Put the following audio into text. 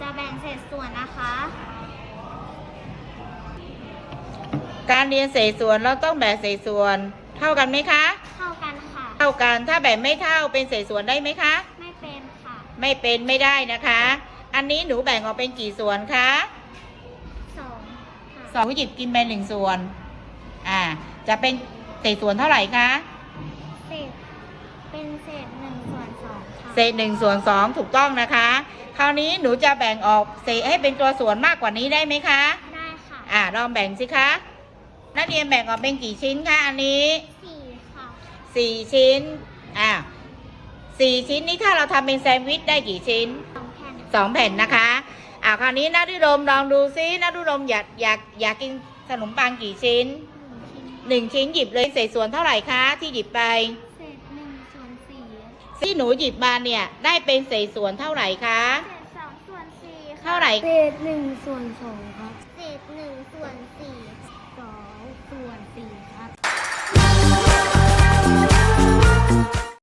จะแบ่งเศษส่วนนะคะ การเรียนเศษส่วนเราต้องแบ่งเศษส่วน เท่ากันไหมคะ เท่ากันค่ะ เท่ากันถ้าแบ่งไม่เท่าเป็นเศษส่วนได้ไหมคะ ไม่เป็นค่ะ ไม่เป็นไม่ได้นะคะ อันนี้หนูแบ่งออกเป็นกี่ส่วนคะสองค่ะสองหยิบกินไปหนึ่งส่วน อ่า จะเป็นเศษส่วนเท่าไหร่คะเศษ เป็นเศษหนึ่งส่วนสองค่ะเศษหนึ่งส่วนสองถูกต้องนะคะ คราวนี้หนูจะแบ่งออกเศษให้เป็นตัวส่วนมากกว่านี้ได้ไหมคะ ได้ค่ะอ่าลองแบ่งสิคะ นักเรียนแบ่งออกเป็นกี่ชิ้นคะอันนี้สี่ค่ะสี่ชิ้น อ่าสี่ชิ้นนี้ถ้าเราทำเป็นแซนด์วิชได้กี่ชิ้น สองแผ่นสองแผ่นนะคะอ่าคราวนี้นักดิรมลองดูซินักดิรมอยากอยากอยากกินขนมปังกี่ชิ้นหนึ่งชิ้นหนึ่งชิ้นหยิบเลยเศษส่วนเท่าไหร่คะที่หยิบไปเที่หนูหยิบมาเนี่ยได้เป็นเศษส่วนเท่าไหร่คะ เศษสองส่วนสี่เท่าไหร่ เศษหนึ่งส่วนสองครับ เศษหนึ่งส่วนสี่สองส่วนสี่ค่ะ